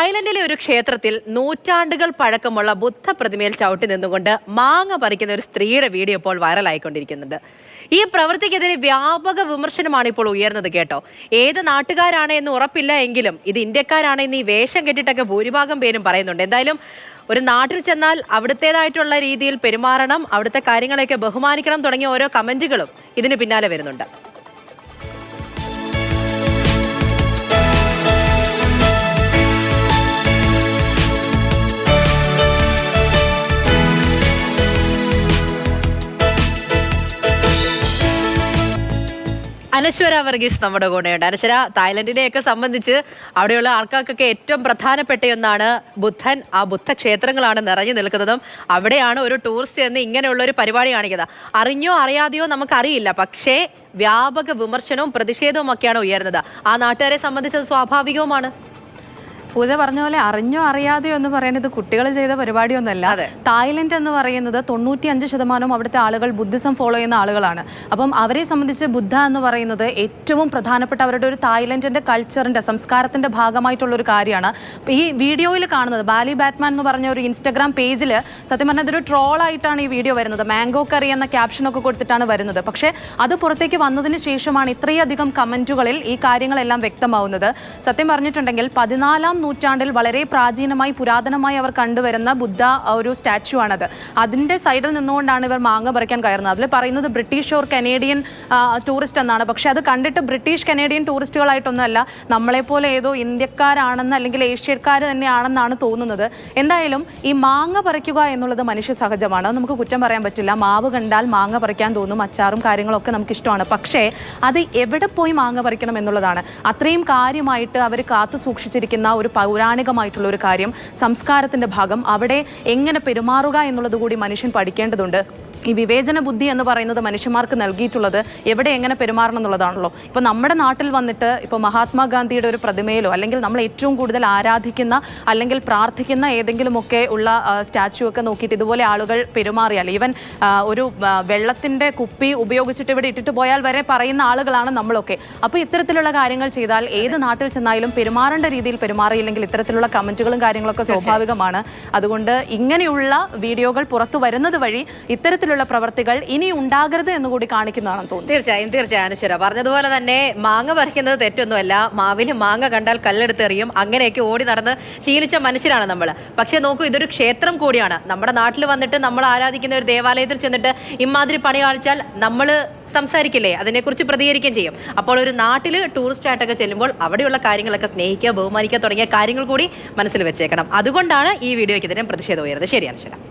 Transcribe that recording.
തായ്ലൻഡിലെ ഒരു ക്ഷേത്രത്തിൽ നൂറ്റാണ്ടുകൾ പഴക്കമുള്ള ബുദ്ധ പ്രതിമയിൽ ചവിട്ടി നിന്നുകൊണ്ട് മാങ്ങ പറിക്കുന്ന ഒരു സ്ത്രീയുടെ വീഡിയോ ഇപ്പോൾ വൈറലായിക്കൊണ്ടിരിക്കുന്നുണ്ട്. ഈ പ്രവൃത്തിക്കെതിരെ വ്യാപക വിമർശനമാണ് ഇപ്പോൾ ഉയർന്നത് കേട്ടോ. ഏത് നാട്ടുകാരാണ് എന്ന് ഉറപ്പില്ല എങ്കിലും ഇത് ഇന്ത്യക്കാരാണ് എന്ന് ഈ വേഷം കെട്ടിട്ടൊക്കെ ഭൂരിഭാഗം പേരും പറയുന്നുണ്ട്. എന്തായാലും ഒരു നാട്ടിൽ ചെന്നാൽ അവിടുത്തേതായിട്ടുള്ള രീതിയിൽ പെരുമാറണം അവിടുത്തെ കാര്യങ്ങളെയൊക്കെ ബഹുമാനിക്കണം തുടങ്ങിയ ഓരോ കമന്റുകളും ഇതിന് പിന്നാലെ വരുന്നുണ്ട്. അനശ്വര വർഗീസ് നമ്മുടെ കൂടെയുണ്ട്. അനശ്വര തായ്ലൻഡിനെയൊക്കെ സംബന്ധിച്ച് അവിടെയുള്ള ആൾക്കാർക്കൊക്കെ ഏറ്റവും പ്രധാനപ്പെട്ട ഒന്നാണ് ബുദ്ധൻ. ആ ബുദ്ധ ക്ഷേത്രങ്ങളാണ് നിറഞ്ഞു നിൽക്കുന്നതും അവിടെയാണ് ഒരു ടൂറിസ്റ്റ് എന്ന് ഇങ്ങനെയുള്ള ഒരു പരിപാടി കാണിക്കുന്നത്. അറിഞ്ഞോ അറിയാതെയോ നമുക്കറിയില്ല. പക്ഷേ വ്യാപക വിമർശനവും പ്രതിഷേധവും ഒക്കെയാണ് ഉയർന്നത് ആ നാട്ടുകാരെ സംബന്ധിച്ചത് സ്വാഭാവികവുമാണ്. പൂജ പറഞ്ഞ പോലെ അറിഞ്ഞോ അറിയാതെയോ എന്ന് പറയുന്നത് കുട്ടികൾ ചെയ്ത പരിപാടിയൊന്നുമല്ല അതെ. തായ്ലൻഡ് എന്ന് പറയുന്നത് തൊണ്ണൂറ്റി അഞ്ച് ശതമാനവും അവിടുത്തെ ആളുകൾ ബുദ്ധിസം ഫോളോ ചെയ്യുന്ന ആളുകളാണ്. അപ്പം അവരെ സംബന്ധിച്ച് ബുദ്ധ എന്ന് പറയുന്നത് ഏറ്റവും പ്രധാനപ്പെട്ട അവരുടെ ഒരു തായ്ലൻഡിന്റെ കൾച്ചറിന്റെ സംസ്കാരത്തിന്റെ ഭാഗമായിട്ടുള്ള ഒരു കാര്യമാണ്. ഈ വീഡിയോയിൽ കാണുന്നത് ബാലി ബാറ്റ്മാൻ എന്ന് പറഞ്ഞ ഒരു ഇൻസ്റ്റഗ്രാം പേജിൽ സത്യം പറഞ്ഞാൽ ഇതൊരു ട്രോളായിട്ടാണ് ഈ വീഡിയോ വരുന്നത്. മാംഗോ കറി എന്ന ക്യാപ്ഷനൊക്കെ കൊടുത്തിട്ടാണ് വരുന്നത്. പക്ഷേ അത് പുറത്തേക്ക് വന്നതിന് ശേഷമാണ് ഇത്രയധികം കമന്റുകളിൽ ഈ കാര്യങ്ങളെല്ലാം വ്യക്തമാവുന്നത്. സത്യം പറഞ്ഞിട്ടുണ്ടെങ്കിൽ പതിനാലാം നൂറ്റാണ്ടിൽ വളരെ പ്രാചീനമായി പുരാതനമായി അവർ കണ്ടുവരുന്ന ബുദ്ധ ഒരു സ്റ്റാച്ചു ആണത്. അതിന്റെ സൈഡിൽ നിന്നുകൊണ്ടാണ് ഇവർ മാങ്ങ പറിക്കാൻ കയറുന്നത്. അതിൽ പറയുന്നത് ബ്രിട്ടീഷ് ഓർ കനേഡിയൻ ടൂറിസ്റ്റ് എന്നാണ്. പക്ഷേ അത് കണ്ടിട്ട് ബ്രിട്ടീഷ് കനേഡിയൻ ടൂറിസ്റ്റുകളായിട്ടൊന്നുമല്ല നമ്മളെപ്പോലെ ഏതോ ഇന്ത്യക്കാരാണെന്ന് അല്ലെങ്കിൽ ഏഷ്യക്കാർ തന്നെയാണെന്നാണ് തോന്നുന്നത്. എന്തായാലും ഈ മാങ്ങ പറിക്കുക എന്നുള്ളത് മനുഷ്യ സഹജമാണ്. നമുക്ക് കുറ്റം പറയാൻ പറ്റില്ല. മാവ് കണ്ടാൽ മാങ്ങ പറിക്കാൻ തോന്നും. അച്ചാറും കാര്യങ്ങളൊക്കെ നമുക്ക് ഇഷ്ടമാണ്. പക്ഷേ അത് എവിടെ പോയി മാങ്ങ പറിക്കണം എന്നുള്ളതാണ്. അത്രയും കാര്യമായിട്ട് അവർ കാത്തു സൂക്ഷിച്ചിരിക്കുന്ന ഒരു പൗരാണികമായിട്ടുള്ള ഒരു കാര്യം സംസ്കാരത്തിന്റെ ഭാഗം അവിടെ എങ്ങനെ പെരുമാറുക എന്നുള്ളത് കൂടി മനുഷ്യൻ പഠിക്കേണ്ടതുണ്ട്. ഈ വിവേചന ബുദ്ധി എന്ന് പറയുന്നത് മനുഷ്യന്മാർക്ക് നൽകിയിട്ടുള്ളത് എവിടെ എങ്ങനെ പെരുമാറണം എന്നുള്ളതാണല്ലോ. ഇപ്പോൾ നമ്മുടെ നാട്ടിൽ വന്നിട്ട് ഇപ്പോൾ മഹാത്മാഗാന്ധിയുടെ ഒരു പ്രതിമയിലോ അല്ലെങ്കിൽ നമ്മൾ ഏറ്റവും കൂടുതൽ ആരാധിക്കുന്ന അല്ലെങ്കിൽ പ്രാർത്ഥിക്കുന്ന ഏതെങ്കിലുമൊക്കെ ഉള്ള സ്റ്റാച്ചു ഒക്കെ നോക്കിയിട്ട് ഇതുപോലെ ആളുകൾ പെരുമാറിയാൽ ഈവൻ ഒരു വെള്ളത്തിന്റെ കുപ്പി ഉപയോഗിച്ചിട്ട് ഇവിടെ ഇട്ടിട്ട് പോയാൽ വരെ പറയുന്ന ആളുകളാണ് നമ്മളൊക്കെ. അപ്പോൾ ഇത്തരത്തിലുള്ള കാര്യങ്ങൾ ചെയ്താൽ ഏത് നാട്ടിൽ ചെന്നാലും പെരുമാറേണ്ട രീതിയിൽ പെരുമാറിയില്ലെങ്കിൽ ഇത്തരത്തിലുള്ള കമന്റുകളും കാര്യങ്ങളൊക്കെ സ്വാഭാവികമാണ്. അതുകൊണ്ട് ഇങ്ങനെയുള്ള വീഡിയോകൾ പുറത്തു വരുന്നത് വഴി ഇത്തരത്തിലുള്ള പ്രവർത്തികൾ ഇനി ഉണ്ടാകരുത് എന്ന് കൂടി കാണിക്കുന്നതാണെന്ന് തോന്നുന്നു. തീർച്ചയായും തീർച്ചയായും അനുശ്വര. പറഞ്ഞതുപോലെ തന്നെ മാങ്ങ പറിക്കുന്നത് തെറ്റൊന്നുമല്ല. മാവിൽ മാങ്ങ കണ്ടാൽ കല്ലെടുത്തെറിയും. അങ്ങനെയൊക്കെ ഓടി നടന്ന് ശീലിച്ച മനുഷ്യരാണ് നമ്മൾ പക്ഷേ നോക്കൂ ഇതൊരു ക്ഷേത്രം കൂടിയാണ്. നമ്മുടെ നാട്ടിൽ വന്നിട്ട് നമ്മൾ ആരാധിക്കുന്ന ഒരു ദേവാലയത്തിൽ ചെന്നിട്ട് ഇമാതിരി പണി കാണിച്ചാൽ നമ്മൾ സംസാരിക്കില്ലേ? അതിനെക്കുറിച്ച് പ്രതികരിക്കുകയും ചെയ്യും. അപ്പോൾ ഒരു നാട്ടിൽ ടൂറിസ്റ്റ് ആയിട്ടൊക്കെ ചെല്ലുമ്പോൾ അവിടെയുള്ള കാര്യങ്ങളൊക്കെ സ്നേഹിക്കുക ബഹുമാനിക്കുക തുടങ്ങിയ കാര്യങ്ങൾ കൂടി മനസ്സിൽ വെച്ചേക്കണം. അതുകൊണ്ടാണ് ഈ വീഡിയോയ്ക്ക് ഇതിനെ പ്രതിഷേധം ഉയരുന്നത്. ശരിയാണ് ശരി